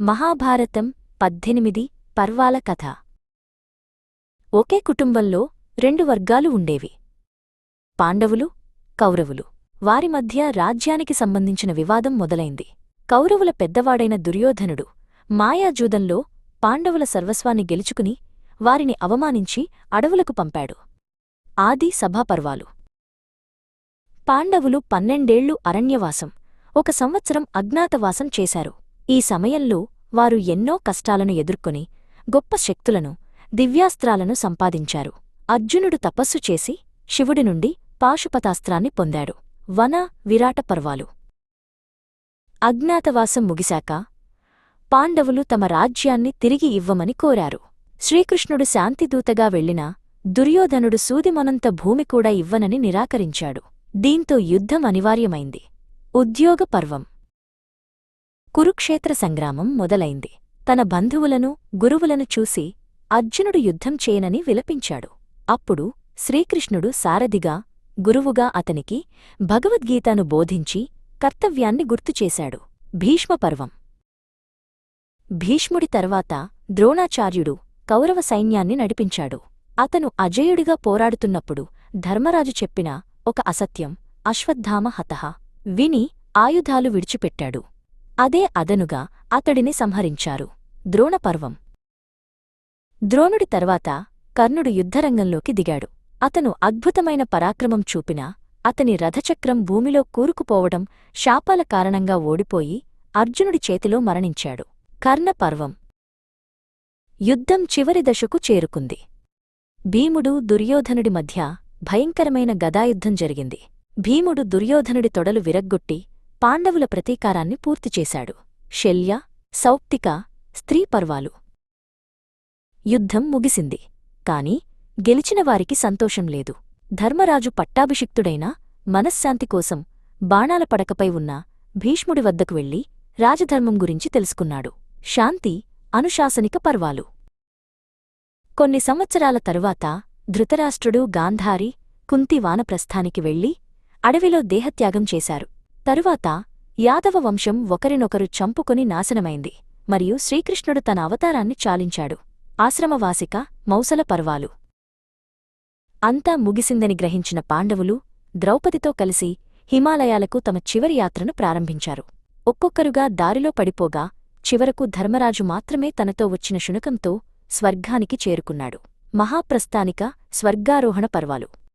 మహాభారతం పద్దెనిమిది పర్వాల కథ. ఒకే కుటుంబంలో రెండు వర్గాలు ఉండేవి. పాండవులు కౌరవులు. వారి మధ్య రాజ్యానికి సంబంధించిన వివాదం మొదలైంది. కౌరవుల పెద్దవాడైన దుర్యోధనుడు మాయాజూదంలో పాండవుల సర్వస్వాన్ని గెలుచుకుని వారిని అవమానించి అడవులకు పంపాడు. ఆది సభాపర్వాలు పాండవులు పన్నెండేళ్ళు అరణ్యవాసం ఒక సంవత్సరం అజ్ఞాతవాసం చేశారు. ఈ సమయంలో వారు ఎన్నో కష్టాలను ఎదుర్కొని గొప్ప శక్తులను దివ్యాస్త్రాలను సంపాదించారు. అర్జునుడు తపస్సు చేసి శివుడి నుండి పాశుపతాస్త్రాన్ని పొందాడు. వన విరాట పర్వాలు. అజ్ఞాతవాసం ముగిశాక పాండవులు తమ రాజ్యాన్ని తిరిగి ఇవ్వమని కోరారు. శ్రీకృష్ణుడు శాంతిదూతగా వెళ్ళినా దుర్యోధనుడు సూదిమనంత భూమి కూడా ఇవ్వనని నిరాకరించాడు. దీంతో యుద్ధం అనివార్యమైంది. ఉద్యోగ పర్వం. కురుక్షేత్ర సంగ్రామం మొదలైంది. తన బంధువులను గురువులను చూసి అర్జునుడు యుద్ధం చేయనని విలపించాడు. అప్పుడు శ్రీకృష్ణుడు సారథిగా గురువుగా అతనికి భగవద్గీతను బోధించి కర్తవ్యాన్ని గుర్తుచేశాడు భీష్మపర్వం. భీష్ముడి తర్వాత ద్రోణాచార్యుడు కౌరవ సైన్యాన్ని నడిపించాడు. అతను అజేయుడిగా పోరాడుతున్నప్పుడు ధర్మరాజు చెప్పిన ఒక అసత్యం అశ్వత్థామ హతః విని ఆయుధాలు విడిచిపెట్టాడు. అదే అదనుగా అతడిని సంహరించారు. ద్రోణపర్వం. ద్రోణుడి తర్వాత కర్ణుడు యుద్ధరంగంలోకి దిగాడు. అతను అద్భుతమైన పరాక్రమం చూపినా అతని రథచక్రం భూమిలో కూరుకుపోవడం శాపాల కారణంగా ఓడిపోయి అర్జునుడి చేతిలో మరణించాడు. కర్ణపర్వం. యుద్ధం చివరి దశకు చేరుకుంది. భీముడు దుర్యోధనుడి మధ్య భయంకరమైన గదాయుద్ధం జరిగింది. భీముడు దుర్యోధనుడి తొడలు విరగ్గొట్టి పాండవుల ప్రతీకారాన్ని పూర్తిచేశాడు శల్య సౌప్తిక స్త్రీ పర్వాలు. యుద్ధం ముగిసింది. కాని గెలిచినవారికి సంతోషం లేదు. ధర్మరాజు పట్టాభిషిక్తుడైన మనశ్శాంతి కోసం బాణాల పడకపై ఉన్న భీష్ముడి వద్దకు వెళ్ళి రాజధర్మం గురించి తెలుసుకున్నాడు. శాంతి అనుశాసనిక పర్వాలు. కొన్ని సంవత్సరాల తరువాత ధృతరాష్ట్రుడు గాంధారి కుంతి వానప్రస్థానికి వెళ్ళి అడవిలో దేహత్యాగం చేశారు. తరువాత యాదవ వంశం ఒకరినొకరు చంపుకొని నాశనమైంది మరియు శ్రీకృష్ణుడు తన అవతారాన్ని చాలించాడు. ఆశ్రమవాసిక మౌసల పర్వాలు. అంతా ముగిసిందని గ్రహించిన పాండవులు ద్రౌపదితో కలిసి హిమాలయాలకు తమ చివరి యాత్రను ప్రారంభించారు. ఒక్కొక్కరుగా దారిలో పడిపోగా చివరకు ధర్మరాజు మాత్రమే తనతో వచ్చిన శునకంతో స్వర్గానికి చేరుకున్నాడు. మహాప్రస్థానిక స్వర్గారోహణ పర్వాలు.